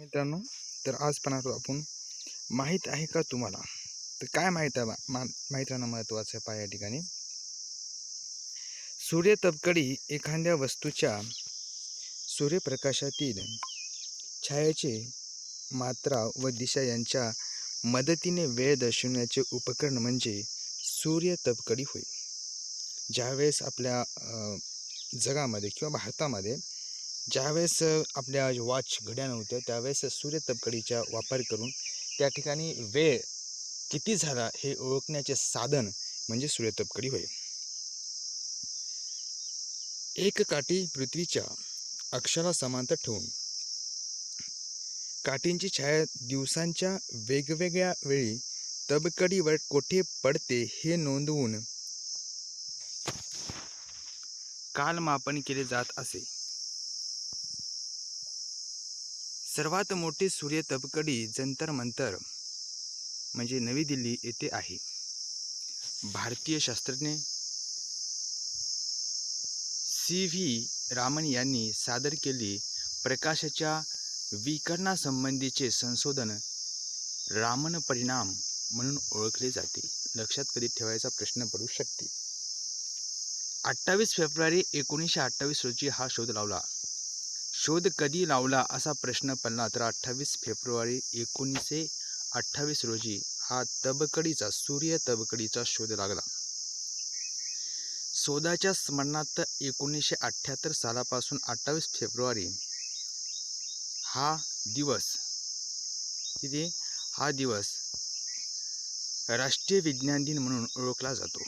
मित्रांनो तर आज पण आलो आपण माहीत आहे का तुम्हाला? तर काय माहीत आहे मा- माहीत राहणं महत्त्वाचं आहे पहा या ठिकाणी. सूर्यतपकडी एखाद्या वस्तूच्या सूर्यप्रकाशातील छायाचे मात्रा व दिशा यांच्या मदतीने वेळ दर्शवण्याचे उपकरण म्हणजे सूर्य तपकडी होय. ज्यावेळेस आपल्या जगामध्ये किंवा भारतामध्ये ज्यावेळेस आपल्या वॉच घड्या नव्हत्या त्यावेळेस सूर्यतपकडीचा वापर करून त्या ठिकाणी वेळ किती झाला हे ओळखण्याचे साधन म्हणजे सूर्यतपकडी होय. एक काठी पृथ्वीच्या अक्षाला समांतर ठेवून काठींची छाया दिवसांच्या वेगवेगळ्या वेळी तबकडीवर कोठे पडते हे नोंदवून कालमापन केले जात असे. सर्वात मोठी सूर्य तपकडी जंतर मंतर म्हणजे नवी दिल्ली येथे आहे. भारतीय शास्त्रज्ञ सी व्ही रामन यांनी सादर केली प्रकाशाच्या विकरणासंबंधीचे संशोधन रामन परिणाम म्हणून ओळखले जाते. लक्षात कधी ठेवायचा प्रश्न पडू शकते. अठ्ठावीस फेब्रुवारी एकोणीसशे अठ्ठावीस रोजी हा शोध लावला. शोध कधी लावला असा प्रश्न पडला तर अठ्ठावीस फेब्रुवारी एकोणीसशे अठ्ठावीस रोजी हा तबकडीचा सूर्य तबकडीचा शोध लागला. शोधाच्या स्मरणार्थ एकोणीसशे अठ्ठ्याहत्तर सालापासून अठ्ठावीस फेब्रुवारी हा दिवस किती? हा दिवस राष्ट्रीय विज्ञान दिन म्हणून ओळखला जातो.